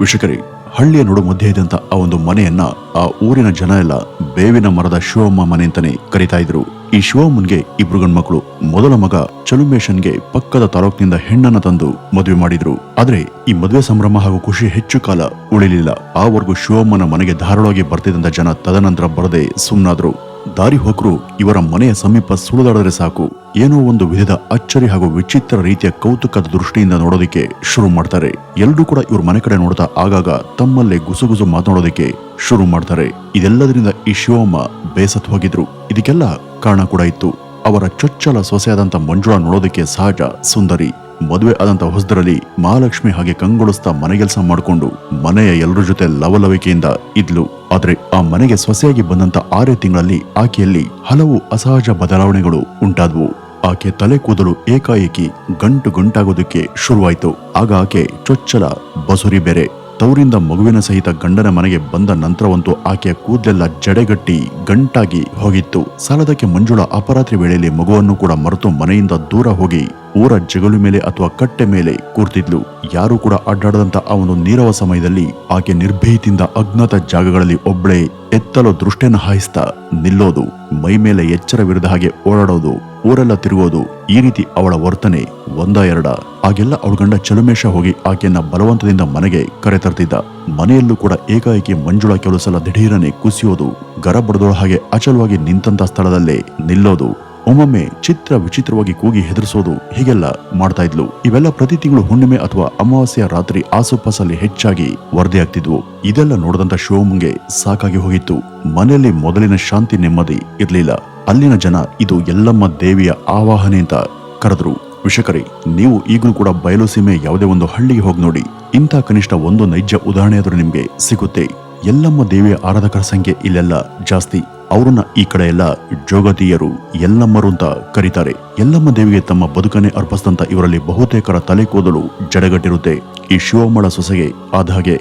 ವಿಷಕರಿ ಹಳ್ಳಿಯ ನಡು ಮಧ್ಯೆ ಇದ್ದಂಥ ಆ ಒಂದು ಮನೆಯನ್ನ, ಆ ಊರಿನ ಜನ ಎಲ್ಲ ಬೇವಿನ ಮರದ ಶಿವಮ್ಮ ಮನೆ ಅಂತಾನೆ ಕರಿತಾ ಇದ್ರು. ಈ ಶಿವಮ್ಮನ್ಗೆ ಇಬ್ರು ಗಂಡ್ಮಕ್ಳು. ಮೊದಲ ಮಗ ಚಲುಮೇಶನ್ಗೆ ಪಕ್ಕದ ತಾಲೂಕಿನಿಂದ ಹೆಣ್ಣನ್ನ ತಂದು ಮದುವೆ ಮಾಡಿದ್ರು. ಆದ್ರೆ ಈ ಮದುವೆ ಸಂಭ್ರಮ ಹಾಗೂ ಖುಷಿ ಹೆಚ್ಚು ಕಾಲ ಉಳಿಲಿಲ್ಲ. ಆವರೆಗೂ ಶಿವಮ್ಮನ ಮನೆಗೆ ಧಾರಾಳವಾಗಿ ಬರ್ತಿದ್ದಂತ ಜನ ತದನಂತರ ಬರದೆ ಸುಮ್ನಾದ್ರು. ದಾರಿ ಹೋಕರು ಇವರ ಮನೆಯ ಸಮೀಪ ಸುಳಿದಾಡರೆ ಸಾಕು. ಏನೋ ಒಂದು ವಿಧದ ಅಚ್ಚರಿ ಹಾಗೂ ವಿಚಿತ್ರ ರೀತಿಯ ಕೌತುಕದ ದೃಷ್ಟಿಯಿಂದ ನೋಡೋದಕ್ಕೆ ಶುರು ಮಾಡ್ತಾರೆ. ಎಲ್ಲರೂ ಕೂಡ ಇವ್ರ ಮನೆ ಕಡೆ ನೋಡ್ತಾ ಆಗಾಗ ತಮ್ಮಲ್ಲೇ ಗುಸುಗುಸು ಮಾತನಾಡೋದಕ್ಕೆ ಶುರು ಮಾಡ್ತಾರೆ. ಇದೆಲ್ಲದರಿಂದ ಈ ಶಿವಮ್ಮ ಬೇಸತ್ ಹೋಗಿದ್ರು. ಇದಕ್ಕೆಲ್ಲ ಕಾರಣ ಕೂಡ ಇತ್ತು. ಅವರ ಚೊಚ್ಚಲ ಸೊಸೆಯಾದಂತ ಮಂಜುಳ ನೋಡೋದಕ್ಕೆ ಸಹಜ, ಸುಂದರಿ. ಮದುವೆ ಆದಂತ ಹೊಸದರಲ್ಲಿ ಮಹಾಲಕ್ಷ್ಮಿ ಹಾಗೆ ಕಂಗೊಳಿಸ್ತಾ ಮನೆಗೆಲ್ಸ ಮಾಡಿಕೊಂಡು ಮನೆಯ ಎಲ್ಲರ ಜೊತೆ ಲವಲವಿಕೆಯಿಂದ ಇದ್ಲು. ಆದ್ರೆ ಆ ಮನೆಗೆ ಸೊಸೆಯಾಗಿ ಬಂದಂತ ಆರೇ ತಿಂಗಳಲ್ಲಿ ಆಕೆಯಲ್ಲಿ ಹಲವು ಅಸಹಜ ಬದಲಾವಣೆಗಳು ಉಂಟಾದವು. ಆಕೆ ತಲೆ ಕೂದಲು ಏಕಾಏಕಿ ಗಂಟು ಗಂಟಾಗೋದಕ್ಕೆ ಶುರುವಾಯಿತು. ಆಗ ಆಕೆ ಚೊಚ್ಚಲ, ಬಸುರಿ ಬೇರೆ, ತವರಿಂದ ಮಗುವಿನ ಸಹಿತ ಗಂಡನ ಮನೆಗೆ ಬಂದ ನಂತರವಂತೂ ಆಕೆಯ ಕೂದಲೆಲ್ಲ ಜಡೆಗಟ್ಟಿ ಗಂಟಾಗಿ ಹೋಗಿತ್ತು. ಸಾಲದಕ್ಕೆ ಮಂಜುಳ ಅಪರಾತ್ರಿ ವೇಳೆಯಲ್ಲಿ ಮಗುವನ್ನು ಕೂಡ ಮರೆತು ಮನೆಯಿಂದ ದೂರ ಹೋಗಿ ಊರ ಜಗಲು ಮೇಲೆ ಅಥವಾ ಕಟ್ಟೆ ಮೇಲೆ ಕೂರ್ತಿದ್ಲು. ಯಾರು ಕೂಡ ಅಡ್ಡಾಡದಂತ ಅವನು ನೀರವ ಸಮಯದಲ್ಲಿ ಆಕೆ ನಿರ್ಭೀತಿಯಿಂದ ಅಜ್ಞಾತ ಜಾಗಗಳಲ್ಲಿ ಒಬ್ಬಳೇ ಎತ್ತಲು ದೃಷ್ಟಿಯನ್ನು ಹಾಯಿಸ್ತಾ ನಿಲ್ಲೋದು, ಮೈ ಮೇಲೆ ಎಚ್ಚರವಿರದ ಹಾಗೆ ಓಡಾಡೋದು, ಊರೆಲ್ಲ ತಿರುಗೋದು, ಈ ರೀತಿ ಅವಳ ವರ್ತನೆ ಒಂದ ಎರಡ. ಆಗೆಲ್ಲ ಅವಳ ಗಂಡ ಚಲುಮೇಶ ಹೋಗಿ ಆಕೆಯನ್ನ ಬಲವಂತದಿಂದ ಮನೆಗೆ ಕರೆತರ್ತಿದ್ದ ಮನೆಯಲ್ಲೂ ಕೂಡ ಏಕಾಏಕಿ ಮಂಜುಳ ಕೆಲವು ಸಲ ದಿಢೀರನೆ ಕುಸಿಯೋದು ಗರ ಬಡದೋಳ ಹಾಗೆ ಅಚಲವಾಗಿ ನಿಂತಂತ ಸ್ಥಳದಲ್ಲೇ ನಿಲ್ಲೋದು. ಒಮ್ಮೊಮ್ಮೆ ಚಿತ್ರ ವಿಚಿತ್ರವಾಗಿ ಕೂಗಿ ಹೆದರಿಸೋದು ಹೀಗೆಲ್ಲ ಮಾಡ್ತಾ ಇದ್ಲು. ಇವೆಲ್ಲ ಪ್ರತಿ ತಿಂಗಳು ಹುಣ್ಣಿಮೆ ಅಥವಾ ಅಮಾವಾಸ್ಯ ರಾತ್ರಿ ಆಸುಪಾಸಲ್ಲಿ ಹೆಚ್ಚಾಗಿ ವರದಿಯಾಗ್ತಿದ್ವು ಇದೆಲ್ಲ ನೋಡಿದಂತ ಶಿವಮ್ಮಂಗೆ ಸಾಕಾಗಿ ಹೋಗಿತ್ತು. ಮನೆಯಲ್ಲಿ ಮೊದಲಿನ ಶಾಂತಿ ನೆಮ್ಮದಿ ಇರಲಿಲ್ಲ. ಅಲ್ಲಿನ ಜನ ಇದು ಎಲ್ಲಮ್ಮ ದೇವಿಯ ಆವಾಹನೆ ಅಂತ ಕರೆದ್ರು. ವಿಷಕರಿ ನೀವು ಈಗಲೂ ಕೂಡ ಬಯಲು ಸೀಮೆ ಯಾವುದೇ ಒಂದು ಹಳ್ಳಿಗೆ ಹೋಗಿ ನೋಡಿ. ಇಂಥ ಕನಿಷ್ಠ ಒಂದು ನೈಜ ಉದಾಹರಣೆಯಾದರೂ ನಿಮಗೆ ಸಿಗುತ್ತೆ. ಎಲ್ಲಮ್ಮ ದೇವಿಯ ಆರಾಧಕರ ಸಂಖ್ಯೆ ಇಲ್ಲೆಲ್ಲ ಜಾಸ್ತಿ. ಅವರನ್ನ ಈ ಕಡೆ ಎಲ್ಲ ಜೋಗತಿಯರು ಎಲ್ಲಮ್ಮರು ಅಂತ ಕರೀತಾರೆ. ಎಲ್ಲಮ್ಮ ದೇವಿಗೆ ತಮ್ಮ ಬದುಕನ್ನೇ ಅರ್ಪಿಸಿದಂತ ಇವರಲ್ಲಿ ಬಹುತೇಕರ ತಲೆ ಕೂದಲು ಜಡಗಟ್ಟಿರುತ್ತೆ. ಈ ಶಿವಮ್ಮಳ ಸೊಸೆಗೆ ಆದ ಹಾಗೆ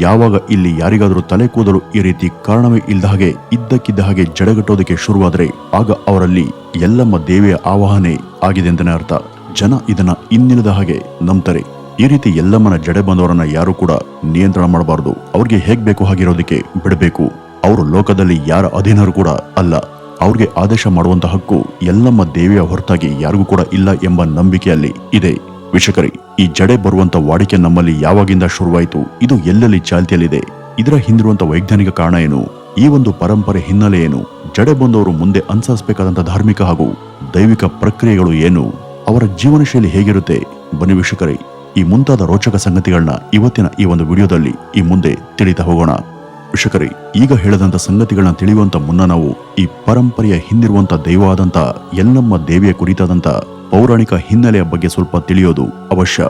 ಯಾವಾಗ ಇಲ್ಲಿ ಯಾರಿಗಾದರೂ ತಲೆ ಕೂದಲು ಈ ರೀತಿ ಕಾರಣವೇ ಇಲ್ಲದ ಹಾಗೆ ಇದ್ದಕ್ಕಿದ್ದ ಹಾಗೆ ಜಡಗಟ್ಟೋದಕ್ಕೆ ಶುರುವಾದರೆ ಆಗ ಅವರಲ್ಲಿ ಎಲ್ಲಮ್ಮ ದೇವಿಯ ಆವಾಹನೆ ಆಗಿದೆ ಅಂತಲೇ ಅರ್ಥ. ಜನ ಇದನ್ನ ಇನ್ನಿಲ್ಲದ ಹಾಗೆ ನಂಬ್ತಾರೆ. ಈ ರೀತಿ ಎಲ್ಲಮ್ಮನ ಜಡೆ ಬಂದವರನ್ನ ಯಾರು ಕೂಡ ನಿಯಂತ್ರಣ ಮಾಡಬಾರದು. ಅವ್ರಿಗೆ ಹೇಗ್ ಬೇಕು ಹಾಗಿರೋದಕ್ಕೆ ಬಿಡಬೇಕು. ಅವರು ಲೋಕದಲ್ಲಿ ಯಾರ ಅಧೀನರು ಕೂಡ ಅಲ್ಲ. ಅವ್ರಿಗೆ ಆದೇಶ ಮಾಡುವಂತ ಹಕ್ಕು ಎಲ್ಲಮ್ಮ ದೇವಿಯ ಹೊರತಾಗಿ ಯಾರಿಗೂ ಕೂಡ ಇಲ್ಲ ಎಂಬ ನಂಬಿಕೆಯಲ್ಲಿ ಇದೆ. ವಿಷಕರಿ ಈ ಜಡೆ ಬರುವಂತ ವಾಡಿಕೆ ನಮ್ಮಲ್ಲಿ ಯಾವಾಗಿಂದ ಶುರುವಾಯಿತು, ಇದು ಎಲ್ಲೆಲ್ಲಿ ಚಾಲ್ತಿಯಲ್ಲಿದೆ? ಇದರ ಹಿಂದಿರುವಂತ ವೈಜ್ಞಾನಿಕ ಕಾರಣ ಏನು? ಈ ಒಂದು ಪರಂಪರೆ ಹಿನ್ನೆಲೆ ಏನು? ಜಡೆ ಬಂದವರು ಮುಂದೆ ಅನುಸರಿಸಬೇಕಾದಂತಹ ಧಾರ್ಮಿಕ ಹಾಗೂ ದೈವಿಕ ಪ್ರಕ್ರಿಯೆಗಳು ಏನು? ಅವರ ಜೀವನ ಶೈಲಿ ಹೇಗಿರುತ್ತೆ? ಬನ್ನಿ ವೀಕ್ಷಕರೇ, ಈ ಮುಂತಾದ ರೋಚಕ ಸಂಗತಿಗಳನ್ನ ಇವತ್ತಿನ ಈ ಒಂದು ವಿಡಿಯೋದಲ್ಲಿ ಈ ಮುಂದೆ ತಿಳಿತಾ ಹೋಗೋಣ. ವೀಕ್ಷಕರೇ ಈಗ ಹೇಳದಂಥ ಸಂಗತಿಗಳನ್ನ ತಿಳಿಯುವಂತ ಮುನ್ನ ನಾವು ಈ ಪರಂಪರೆಯ ಹಿಂದಿರುವಂತ ದೈವವಾದಂತ ಎಲ್ಲಮ್ಮ ದೇವಿಯ ಕುರಿತಾದಂತ ಪೌರಾಣಿಕ ಹಿನ್ನೆಲೆಯ ಬಗ್ಗೆ ಸ್ವಲ್ಪ ತಿಳಿಯೋದು ಅವಶ್ಯ.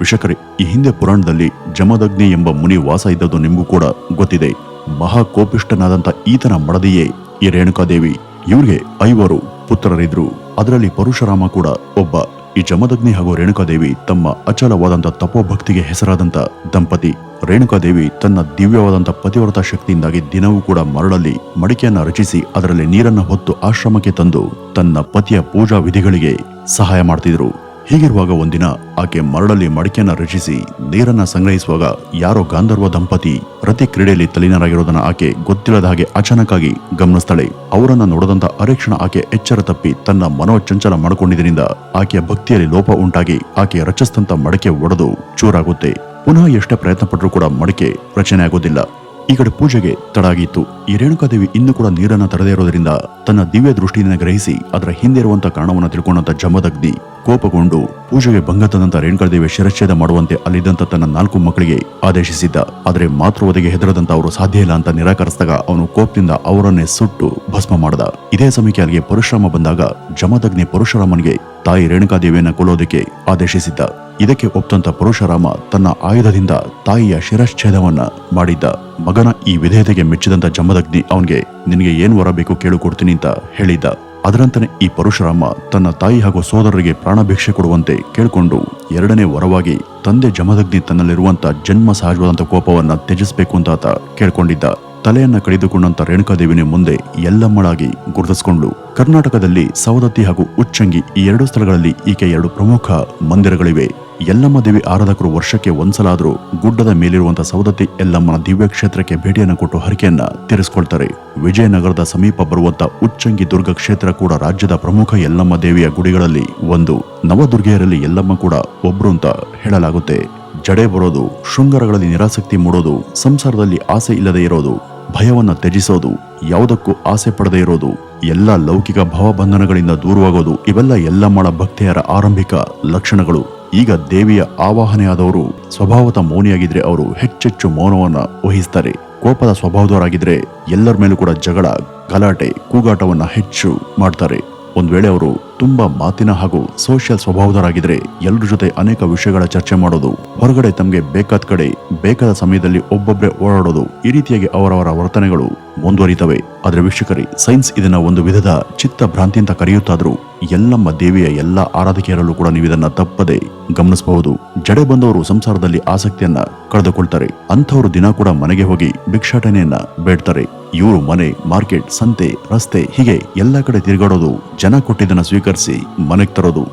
ವಿಷಕರಿ ಈ ಹಿಂದೆ ಪುರಾಣದಲ್ಲಿ ಜಮದಗ್ನಿ ಎಂಬ ಮುನಿ ವಾಸ ಇದ್ದದ್ದು ನಿಮಗೂ ಕೂಡ ಗೊತ್ತಿದೆ. ಮಹಾಕೋಪಿಷ್ಟನಾದಂತ ಈತನ ಮಡದಿಯೇ ಈ ರೇಣುಕಾದೇವಿ. ಇವ್ರಿಗೆ ಐವರು ಪುತ್ರರಿದ್ರು. ಅದರಲ್ಲಿ ಪರಶುರಾಮ ಕೂಡ ಒಬ್ಬ. ಈ ಜಮದಗ್ನಿ ಹಾಗೂ ರೇಣುಕಾದೇವಿ ತಮ್ಮ ಅಚಲವಾದಂತ ತಪೋಭಕ್ತಿಗೆ ಹೆಸರಾದಂತ ದಂಪತಿ. ರೇಣುಕಾದೇವಿ ತನ್ನ ದಿವ್ಯವಾದಂತ ಪತಿವ್ರತ ಶಕ್ತಿಯಿಂದಾಗಿ ದಿನವೂ ಕೂಡ ಮರಳಲ್ಲಿ ಮಡಿಕೆಯನ್ನು ರಚಿಸಿ ಅದರಲ್ಲಿ ನೀರನ್ನು ಹೊತ್ತು ಆಶ್ರಮಕ್ಕೆ ತಂದು ತನ್ನ ಪತಿಯ ಪೂಜಾ ವಿಧಿಗಳಿಗೆ ಸಹಾಯ ಮಾಡ್ತಿದ್ರು. ಹೀಗಿರುವಾಗ ಒಂದಿನ ಆಕೆ ಮರಳಲ್ಲಿ ಮಡಿಕೆಯನ್ನು ರಚಿಸಿ ನೀರನ್ನು ಸಂಗ್ರಹಿಸುವಾಗ ಯಾರೋ ಗಾಂಧರ್ವ ದಂಪತಿ ಪ್ರತಿ ಕ್ರೀಡೆಯಲ್ಲಿ ತಲೀನರಾಗಿರೋದನ್ನ ಆಕೆ ಗೊತ್ತಿಲ್ಲದ ಹಾಗೆ ಅಚಾನಕ್ಕಾಗಿ ಗಮನಿಸ್ತಾಳೆ. ಅವರನ್ನ ನೋಡದಂತ ಅರೆಕ್ಷಣ ಆಕೆ ಎಚ್ಚರ ತಪ್ಪಿ ತನ್ನ ಮನೋಚಂಚಲ ಮಾಡಿಕೊಂಡಿದ್ದರಿಂದ ಆಕೆಯ ಭಕ್ತಿಯಲ್ಲಿ ಲೋಪ ಉಂಟಾಗಿ ಆಕೆ ರಚಿಸಿದಂತ ಮಡಕೆ ಒಡೆದು ಚೂರಾಗುತ್ತೆ. ಪುನಃ ಎಷ್ಟೇ ಪ್ರಯತ್ನ ಪಟ್ಟರೂ ಕೂಡ ಮಡಿಕೆ ರಚನೆ ಆಗೋದಿಲ್ಲ ಈ ಕಡೆ ಪೂಜೆಗೆ ತಡ ಆಗಿತ್ತು ಈ ರೇಣುಕಾದೇವಿ ಇನ್ನೂ ಕೂಡ ನೀರನ್ನ ತರದೇ ಇರೋದ್ರಿಂದ ತನ್ನ ದಿವ್ಯ ದೃಷ್ಟಿಯಿಂದ ಗ್ರಹಿಸಿ ಅದರ ಹಿಂದೆ ಇರುವಂತಹ ಕಾರಣವನ್ನು ತಿಳ್ಕೊಂಡಂತ ಜಮದಗ್ನಿ ಕೋಪಗೊಂಡು ಪೂಜೆಗೆ ಭಂಗ ತಂದಂತ ರೇಣುಕಾದೇವಿ ಶಿರಚ್ಛೇದ ಮಾಡುವಂತೆ ಅಲ್ಲಿದ್ದಂತ ತನ್ನ ನಾಲ್ಕು ಮಕ್ಕಳಿಗೆ ಆದೇಶಿಸಿದ್ದ. ಆದರೆ ಮಾತೃವಧೆಗೆ ಹೆದರದಂತ ಅವರು ಸಾಧ್ಯ ಇಲ್ಲ ಅಂತ ನಿರಾಕರಿಸಿದಾಗ ಅವನು ಕೋಪದಿಂದ ಅವರನ್ನೇ ಸುಟ್ಟು ಭಸ್ಮ ಮಾಡಿದ. ಇದೇ ಸಮಯಕ್ಕೆ ಅಲ್ಲಿಗೆ ಪರಶುರಾಮ ಬಂದಾಗ ಜಮದಗ್ನಿ ಪರಶುರಾಮನಿಗೆ ತಾಯಿ ರೇಣುಕಾದೇವಿಯನ್ನು ಕೊಲ್ಲೋದಕ್ಕೆ ಆದೇಶಿಸಿದ್ದ. ಇದಕ್ಕೆ ಒಪ್ತಂತ ಪರಶುರಾಮ ತನ್ನ ಆಯುಧದಿಂದ ತಾಯಿಯ ಶಿರಶ್ಛೇದವನ್ನ ಮಾಡಿದ್ದ. ಮಗನ ಈ ವಿಧೇಯತೆಗೆ ಮೆಚ್ಚಿದಂತ ಜಮದಗ್ನಿ ಅವನಿಗೆ ನಿನಗೆ ಏನು ವರ ಕೇಳಿಕೊಡ್ತೀನಿ ಕೇಳು ಕೊಡ್ತೀನಿ ಅಂತ ಹೇಳಿದ್ದ. ಅದರಂತನೇ ಈ ಪರಶುರಾಮ ತನ್ನ ತಾಯಿ ಹಾಗೂ ಸೋದರರಿಗೆ ಪ್ರಾಣಭಿಕ್ಷೆ ಕೊಡುವಂತೆ ಕೇಳಿಕೊಂಡು ಎರಡನೇ ವರವಾಗಿ ತಂದೆ ಜಮದಗ್ನಿ ತನ್ನಲ್ಲಿರುವಂತ ಜನ್ಮ ಸಹಜವಾದಂತ ಕೋಪವನ್ನ ತ್ಯಜಿಸಬೇಕು ಅಂತ ಆತ ಕೇಳ್ಕೊಂಡಿದ್ದ. ತಲೆಯನ್ನ ಕಡಿದುಕೊಂಡಂತ ರೇಣುಕಾದೇವಿನ ಮುಂದೆ ಎಲ್ಲಮ್ಮಳಾಗಿ ಗುರುತಿಸಿಕೊಂಡ್ಲು ಕರ್ನಾಟಕದಲ್ಲಿ ಸವದತ್ತಿ ಹಾಗೂ ಉಚ್ಚಂಗಿ ಈ ಎರಡು ಸ್ಥಳಗಳಲ್ಲಿ ಈಕೆ ಎರಡು ಪ್ರಮುಖ ಮಂದಿರಗಳಿವೆ. ಯಲ್ಲಮ್ಮ ದೇವಿ ಆರಾಧಕರು ವರ್ಷಕ್ಕೆ ಒಂದ್ಸಲಾದರೂ ಗುಡ್ಡದ ಮೇಲಿರುವಂತಹ ಸವದತ್ತಿ ಯಲ್ಲಮ್ಮನ ದಿವ್ಯ ಕ್ಷೇತ್ರಕ್ಕೆ ಭೇಟಿಯನ್ನು ಕೊಟ್ಟು ಹರಕೆಯನ್ನ ತೀರಿಸಿಕೊಳ್ತಾರೆ. ವಿಜಯನಗರದ ಸಮೀಪ ಬರುವಂತ ಉಚ್ಚಂಗಿ ದುರ್ಗ ಕ್ಷೇತ್ರ ಕೂಡ ರಾಜ್ಯದ ಪ್ರಮುಖ ಯಲ್ಲಮ್ಮ ದೇವಿಯ ಗುಡಿಗಳಲ್ಲಿ ಒಂದು. ನವದುರ್ಗೆಯರಲ್ಲಿ ಯಲ್ಲಮ್ಮ ಕೂಡ ಒಬ್ರು ಅಂತ ಹೇಳಲಾಗುತ್ತೆ. ಜಡೆ ಬರೋದು, ಶೃಂಗಾರಗಳಲ್ಲಿ ನಿರಾಸಕ್ತಿ ಮೂಡೋದು, ಸಂಸಾರದಲ್ಲಿ ಆಸೆ ಇಲ್ಲದೆ ಇರೋದು ಭಯವನ್ನ ತ್ಯಜಿಸೋದು, ಯಾವುದಕ್ಕೂ ಆಸೆ ಪಡೆದೇ ಇರೋದು, ಎಲ್ಲ ಲೌಕಿಕ ಭಾವಬಂಧನಗಳಿಂದ ದೂರವಾಗೋದು, ಇವೆಲ್ಲ ಎಲ್ಲಮ್ಮಳ ಭಕ್ತೆಯರ ಆರಂಭಿಕ ಲಕ್ಷಣಗಳು. ಈಗ ದೇವಿಯ ಆವಾಹನೆಯಾದವರು ಸ್ವಭಾವತ ಮೌನಿಯಾಗಿದ್ರೆ ಅವರು ಹೆಚ್ಚೆಚ್ಚು ಮೌನವನ್ನ ವಹಿಸ್ತಾರೆ. ಕೋಪದ ಸ್ವಭಾವದವರಾಗಿದ್ರೆ ಎಲ್ಲರ ಮೇಲೂ ಕೂಡ ಜಗಳ, ಗಲಾಟೆ, ಕೂಗಾಟವನ್ನ ಹೆಚ್ಚು ಮಾಡ್ತಾರೆ. ಒಂದು ವೇಳೆ ಅವರು ತುಂಬಾ ಮಾತಿನ ಹಾಗೂ ಸೋಷಿಯಲ್ ಸ್ವಭಾವದರಾಗಿದ್ರೆ ಎಲ್ಲರ ಜೊತೆ ಅನೇಕ ವಿಷಯಗಳ ಚರ್ಚೆ ಮಾಡೋದು, ಹೊರಗಡೆ ತಮಗೆ ಬೇಕಾದ ಕಡೆ, ಬೇಕಾದ ಸಮಯದಲ್ಲಿ ಒಬ್ಬೊಬ್ಬರೇ ಓಡಾಡೋದು ಈ ರೀತಿಯಾಗಿ ಅವರವರ ವರ್ತನೆಗಳು ಮುಂದುವರಿತವೆ. ಆದರೆ ವೀಕ್ಷಕರಿ ಸೈನ್ಸ್ ಇದನ್ನ ಒಂದು ವಿಧದ ಚಿತ್ತ ಭ್ರಾಂತಿ ಅಂತ ಕರೆಯುತ್ತಾದರೂ ಎಲ್ಲಮ್ಮ ದೇವಿಯ ಎಲ್ಲ ಆರಾಧಕೆಯರಲ್ಲೂ ಕೂಡ ನೀವು ಇದನ್ನ ತಪ್ಪದೆ ಗಮನಿಸಬಹುದು. ಜಡೆ ಬಂದವರು ಸಂಸಾರದಲ್ಲಿ ಆಸಕ್ತಿಯನ್ನ ಕಳೆದುಕೊಳ್ತಾರೆ. ಅಂಥವರು ದಿನ ಕೂಡ ಮನೆಗೆ ಹೋಗಿ ಭಿಕ್ಷಾಟನೆಯನ್ನ ಬೇಡ್ತಾರೆ. ಇವರು ಮನೆ, ಮಾರ್ಕೆಟ್, ಸಂತೆ, ರಸ್ತೆ, ಹೀಗೆ ಎಲ್ಲ ಕಡೆ ತಿರುಗಾಡೋದು ಜನ ಕೊಟ್ಟಿದ್ದನ್ನು ಸ್ವೀಕರಿಸಿ ಮನೆಗೆ ತರೋದು.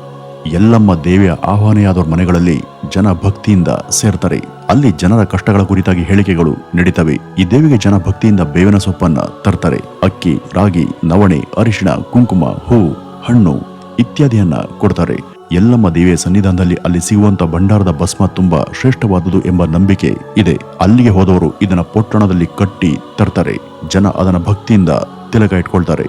ಎಲ್ಲಮ್ಮ ದೇವಿಯ ಆಹ್ವಾನೆಯಾದವ್ರ ಮನೆಗಳಲ್ಲಿ ಜನ ಭಕ್ತಿಯಿಂದ ಸೇರ್ತಾರೆ. ಅಲ್ಲಿ ಜನರ ಕಷ್ಟಗಳ ಕುರಿತಾಗಿ ಹೇಳಿಕೆಗಳು ನಡೀತವೆ. ಈ ದೇವಿಗೆ ಜನ ಭಕ್ತಿಯಿಂದ ಬೇವಿನ ಸೊಪ್ಪನ್ನ ತರ್ತಾರೆ. ಅಕ್ಕಿ, ರಾಗಿ, ನವಣೆ, ಅರಿಶಿಣ, ಕುಂಕುಮ ಹೂ ಹಣ್ಣು ಇತ್ಯಾದಿಯನ್ನ ಕೊಡ್ತಾರೆ. ಎಲ್ಲಮ್ಮ ದೇವಿಯ ಸನ್ನಿಧಾನದಲ್ಲಿ ಅಲ್ಲಿ ಸಿಗುವಂತಹ ಭಂಡಾರದ ಭಸ್ಮ ತುಂಬಾ ಶ್ರೇಷ್ಠವಾದುದು ಎಂಬ ನಂಬಿಕೆ ಇದೆ. ಅಲ್ಲಿಗೆ ಹೋದವರು ಇದನ್ನ ಪೊಟ್ಟಣದಲ್ಲಿ ಕಟ್ಟಿ ತರ್ತಾರೆ. ಜನ ಅದನ್ನ ಭಕ್ತಿಯಿಂದ ತಿಲಕ ಇಟ್ಕೊಳ್ತಾರೆ.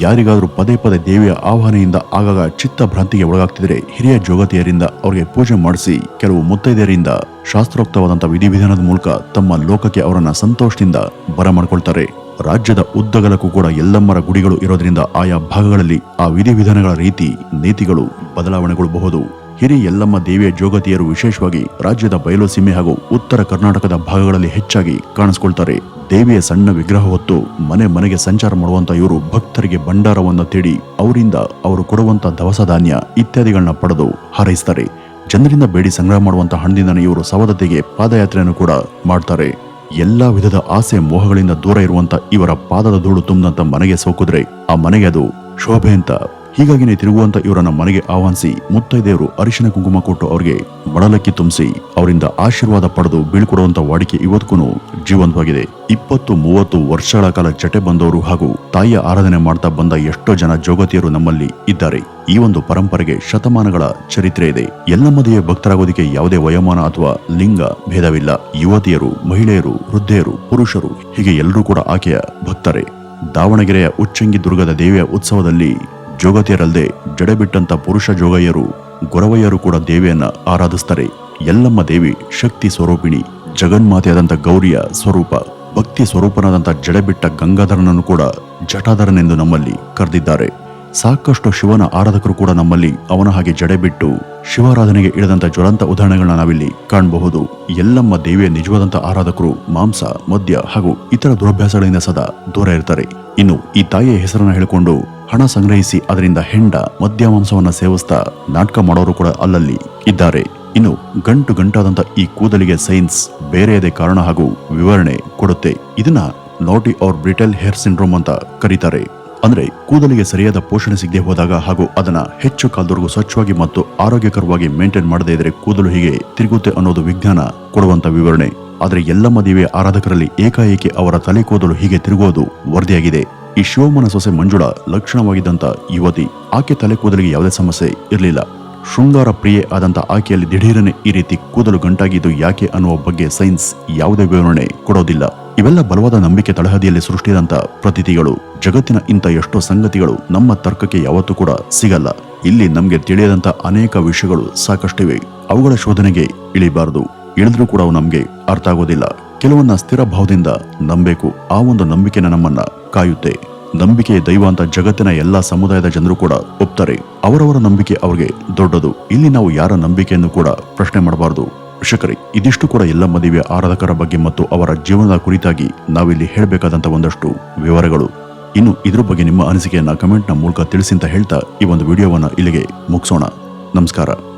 ಯಾರಿಗಾದರೂ ಪದೇ ಪದೇ ದೇವಿಯ ಆಹ್ವಾನೆಯಿಂದ ಆಗಾಗ ಚಿತ್ತ ಭ್ರಾಂತಿಗೆ ಒಳಗಾಗ್ತಿದ್ರೆ ಹಿರಿಯ ಜೋಗತಿಯರಿಂದ ಅವರಿಗೆ ಪೂಜೆ ಮಾಡಿಸಿ ಕೆಲವು ಮುತ್ತೈದೆಯರಿಂದ ಶಾಸ್ತ್ರೋಕ್ತವಾದಂತಹ ವಿಧಿವಿಧಾನದ ಮೂಲಕ ತಮ್ಮ ಲೋಕಕ್ಕೆ ಅವರನ್ನ ಸಂತೋಷದಿಂದ ಬರಮಾಡ್ಕೊಳ್ತಾರೆ. ರಾಜ್ಯದ ಉದ್ದಗಲಕ್ಕೂ ಕೂಡ ಎಲ್ಲಮ್ಮರ ಗುಡಿಗಳು ಇರೋದ್ರಿಂದ ಆಯಾ ಭಾಗಗಳಲ್ಲಿ ಆ ವಿಧಿವಿಧಾನಗಳ ರೀತಿ, ನೀತಿಗಳು ಬದಲಾವಣೆಗೊಳ್ಳಬಹುದು. ಹಿರಿ ಎಲ್ಲಮ್ಮ ದೇವಿಯ ಜೋಗತಿಯರು ವಿಶೇಷವಾಗಿ ರಾಜ್ಯದ ಬಯಲು ಸೀಮೆ ಹಾಗೂ ಉತ್ತರ ಕರ್ನಾಟಕದ ಭಾಗಗಳಲ್ಲಿ ಹೆಚ್ಚಾಗಿ ಕಾಣಿಸ್ಕೊಳ್ತಾರೆ. ದೇವಿಯ ಸಣ್ಣ ವಿಗ್ರಹ ಹೊತ್ತು ಮನೆ ಮನೆಗೆ ಸಂಚಾರ ಮಾಡುವಂತ ಇವರು ಭಕ್ತರಿಗೆ ಭಂಡಾರವನ್ನು ತೇಡಿ ಅವರಿಂದ ಅವರು ಕೊಡುವಂತ ದವಸ ಧಾನ್ಯ ಇತ್ಯಾದಿಗಳನ್ನ ಪಡೆದು ಹಾರೈಸ್ತಾರೆ. ಜನರಿಂದ ಬೇಡಿ ಸಂಗ್ರಹ ಮಾಡುವಂತಹ ಹಣದಿಂದ ಇವರು ಸವದತ್ತೆಗೆ ಪಾದಯಾತ್ರೆಯನ್ನು ಕೂಡ ಮಾಡ್ತಾರೆ. ಎಲ್ಲಾ ವಿಧದ ಆಸೆ ಮೋಹಗಳಿಂದ ದೂರ ಇರುವಂತ ಇವರ ಪಾದದ ಧೂಳು ತುಂಬಿದಂತ ಮನೆಗೆ ಸೋಕುದ್ರೆ ಆ ಮನೆಗೆ ಅದು ಶೋಭೆ ಅಂತ. ಹೀಗಾಗಿನೇ ತಿರುಗುವಂತ ಇವರನ್ನ ಮನೆಗೆ ಆಹ್ವಾನಿಸಿ ಮುತ್ತೈದೆಯವರು ಅರಿಶಿನ ಕುಂಕುಮ ಕೊಟ್ಟು ಅವರಿಗೆ ಮಡಲಕ್ಕಿ ತುಂಬಿಸಿ ಅವರಿಂದ ಆಶೀರ್ವಾದ ಪಡೆದು ಬೀಳ್ಕೊಡುವಂತ ವಾಡಿಕೆ ಇವತ್ತಿಗೂ ಜೀವಂತವಾಗಿದೆ. ಇಪ್ಪತ್ತು ಮೂವತ್ತು ವರ್ಷಗಳ ಕಾಲ ಜಟೆ ಬಂದವರು ಹಾಗೂ ತಾಯಿಯ ಆರಾಧನೆ ಮಾಡ್ತಾ ಬಂದ ಎಷ್ಟೋ ಜನ ಜೋಗತಿಯರು ನಮ್ಮಲ್ಲಿ ಇದ್ದಾರೆ. ಈ ಒಂದು ಪರಂಪರೆಗೆ ಶತಮಾನಗಳ ಚರಿತ್ರೆ ಇದೆ. ಎಲ್ಲ ಮದುವೆಯ ಭಕ್ತರಾಗೋದಕ್ಕೆ ಯಾವುದೇ ವಯೋಮಾನ ಅಥವಾ ಲಿಂಗ ಭೇದವಿಲ್ಲ. ಯುವತಿಯರು, ಮಹಿಳೆಯರು, ವೃದ್ಧೆಯರು, ಪುರುಷರು, ಹೀಗೆ ಎಲ್ಲರೂ ಕೂಡ ಆಕೆಯ ಭಕ್ತರೇ. ದಾವಣಗೆರೆಯ ಉಚ್ಚಂಗಿ ದುರ್ಗದ ದೇವಿಯ ಉತ್ಸವದಲ್ಲಿ ಜೋಗತಿಯರಲ್ಲದೆ ಜಡೆಬಿಟ್ಟಂಥ ಪುರುಷ ಜೋಗಯ್ಯರು, ಗೊರವಯ್ಯರು ಕೂಡ ದೇವಿಯನ್ನು ಆರಾಧಿಸ್ತಾರೆ. ಎಲ್ಲಮ್ಮ ದೇವಿ ಶಕ್ತಿ ಸ್ವರೂಪಿಣಿ ಜಗನ್ಮಾತೆಯಾದಂಥ ಗೌರಿಯ ಸ್ವರೂಪ, ಭಕ್ತಿ ಸ್ವರೂಪನಾದಂಥ ಜಡೆಬಿಟ್ಟ ಗಂಗಾಧರನನ್ನು ಕೂಡ ಜಟಾಧರನೆಂದು ನಮ್ಮಲ್ಲಿ ಕರೆದಿದ್ದಾರೆ. ಸಾಕಷ್ಟು ಶಿವನ ಆರಾಧಕರು ಕೂಡ ನಮ್ಮಲ್ಲಿ ಅವನ ಹಾಗೆ ಜಡೆ ಬಿಟ್ಟು ಶಿವಾರಾಧನೆಗೆ ಇಳಿದಂಥ ಜ್ವಲಂತ ಉದಾಹರಣೆಗಳನ್ನ ನಾವಿಲ್ಲಿ ಕಾಣಬಹುದು. ಎಲ್ಲಮ್ಮ ದೇವಿಯ ನಿಜವಾದಂಥ ಆರಾಧಕರು ಮಾಂಸ, ಮದ್ಯ ಹಾಗೂ ಇತರ ದುರಭ್ಯಾಸಗಳಿಂದ ಸದಾ ದೂರ ಇರ್ತಾರೆ. ಇನ್ನು ಈ ತಾಯಿಯ ಹೆಸರನ್ನು ಹೇಳಿಕೊಂಡು ಹಣ ಸಂಗ್ರಹಿಸಿ ಅದರಿಂದ ಹೆಂಡ ಮದ್ಯ ಮಾಂಸವನ್ನು ಸೇವಿಸ್ತಾ ನಾಟಕ ಮಾಡೋರು ಕೂಡ ಅಲ್ಲಲ್ಲಿ ಇದ್ದಾರೆ. ಇನ್ನು ಗಂಟು ಗಂಟಾದಂತ ಈ ಕೂದಲಿಗೆ ಸೈನ್ಸ್ ಬೇರೆಯದೇ ಕಾರಣ ಹಾಗೂ ವಿವರಣೆ ಕೊಡುತ್ತೆ. ಇದನ್ನ ನೋಟಿ ಅವ್ರ ಬ್ರಿಟಲ್ ಹೇರ್ ಸಿಂಡ್ರೋಮ್ ಅಂತ ಕರೀತಾರೆ. ಅಂದ್ರೆ ಕೂದಲಿಗೆ ಸರಿಯಾದ ಪೋಷಣೆ ಸಿಗದೆ ಹೋದಾಗ ಹಾಗೂ ಅದನ್ನ ಹೆಚ್ಚು ಕಾಲದವರೆಗೂ ಸ್ವಚ್ಛವಾಗಿ ಮತ್ತು ಆರೋಗ್ಯಕರವಾಗಿ ಮೇಂಟೈನ್ ಮಾಡದೇ ಇದ್ರೆ ಕೂದಲು ಹೀಗೆ ತಿರುಗುತ್ತೆ ಅನ್ನೋದು ವಿಜ್ಞಾನ ಕೊಡುವಂತ ವಿವರಣೆ. ಆದರೆ ಎಲ್ಲಮ್ಮ ದೇವಿಯ ಆರಾಧಕರಲ್ಲಿ ಏಕಾಏಕಿ ಅವರ ತಲೆ ಕೂದಲು ಹೀಗೆ ತಿರುಗೋದು ವರದಿಯಾಗಿದೆ. ಈ ಶಿವಮ್ಮನ ಸೊಸೆ ಮಂಜುಳ ಲಕ್ಷಣವಾಗಿದ್ದಂಥ ಯುವತಿ ಆಕೆ ತಲೆ ಕೂದಲಿಗೆ ಯಾವುದೇ ಸಮಸ್ಯೆ ಇರಲಿಲ್ಲ. ಶೃಂಗಾರ ಪ್ರಿಯೆ ಆದಂತ ಆಕೆಯಲ್ಲಿ ದಿಢೀರನೆ ಈ ರೀತಿ ಕೂದಲು ಗಂಟಾಗಿದ್ದು ಯಾಕೆ ಅನ್ನುವ ಬಗ್ಗೆ ಸೈನ್ಸ್ ಯಾವುದೇ ವಿವರಣೆ ಕೊಡೋದಿಲ್ಲ. ಇವೆಲ್ಲ ಬಲವಾದ ನಂಬಿಕೆ ತಳಹದಿಯಲ್ಲಿ ಸೃಷ್ಟಿದಂತ ಪ್ರತೀತಿಗಳು. ಜಗತ್ತಿನ ಇಂಥ ಎಷ್ಟೋ ಸಂಗತಿಗಳು ನಮ್ಮ ತರ್ಕಕ್ಕೆ ಯಾವತ್ತೂ ಕೂಡ ಸಿಗಲ್ಲ. ಇಲ್ಲಿ ನಮಗೆ ತಿಳಿಯದಂತ ಅನೇಕ ವಿಷಯಗಳು ಸಾಕಷ್ಟಿವೆ. ಅವುಗಳ ಶೋಧನೆಗೆ ಇಳಿಬಾರದು. ಇಳಿದ್ರೂ ಕೂಡ ಅವು ನಮ್ಗೆ ಅರ್ಥ ಆಗೋದಿಲ್ಲ. ಕೆಲವನ್ನ ಸ್ಥಿರ ಭಾವದಿಂದ ನಂಬೇಕು ಆ ಒಂದು ನಂಬಿಕೆನ ನಮ್ಮನ್ನ ಕಾಯುತ್ತೆ. ನಂಬಿಕೆ ದೈವ ಅಂತ ಜಗತ್ತಿನ ಎಲ್ಲ ಸಮುದಾಯದ ಜನರು ಕೂಡ ಒಪ್ತಾರೆ. ಅವರವರ ನಂಬಿಕೆ ಅವ್ರಿಗೆ ದೊಡ್ಡದು. ಇಲ್ಲಿ ನಾವು ಯಾರ ನಂಬಿಕೆಯನ್ನು ಕೂಡ ಪ್ರಶ್ನೆ ಮಾಡಬಾರದು. ಶಿಖರಿ ಇದಿಷ್ಟು ಕೂಡ ಎಲ್ಲ ಮದುವೆ ಆರಾಧಕರ ಬಗ್ಗೆ ಮತ್ತು ಅವರ ಜೀವನದ ಕುರಿತಾಗಿ ನಾವಿಲ್ಲಿ ಹೇಳಬೇಕಾದಂತ ಒಂದಷ್ಟು ವಿವರಗಳು. ಇನ್ನು ಇದ್ರ ಬಗ್ಗೆ ನಿಮ್ಮ ಅನಿಸಿಕೆಯನ್ನ ಕಮೆಂಟ್ನ ಮೂಲಕ ತಿಳಿಸಿ ಅಂತ ಹೇಳ್ತಾ ಈ ಒಂದು ವಿಡಿಯೋವನ್ನು ಇಲ್ಲಿಗೆ ಮುಗಿಸೋಣ. ನಮಸ್ಕಾರ.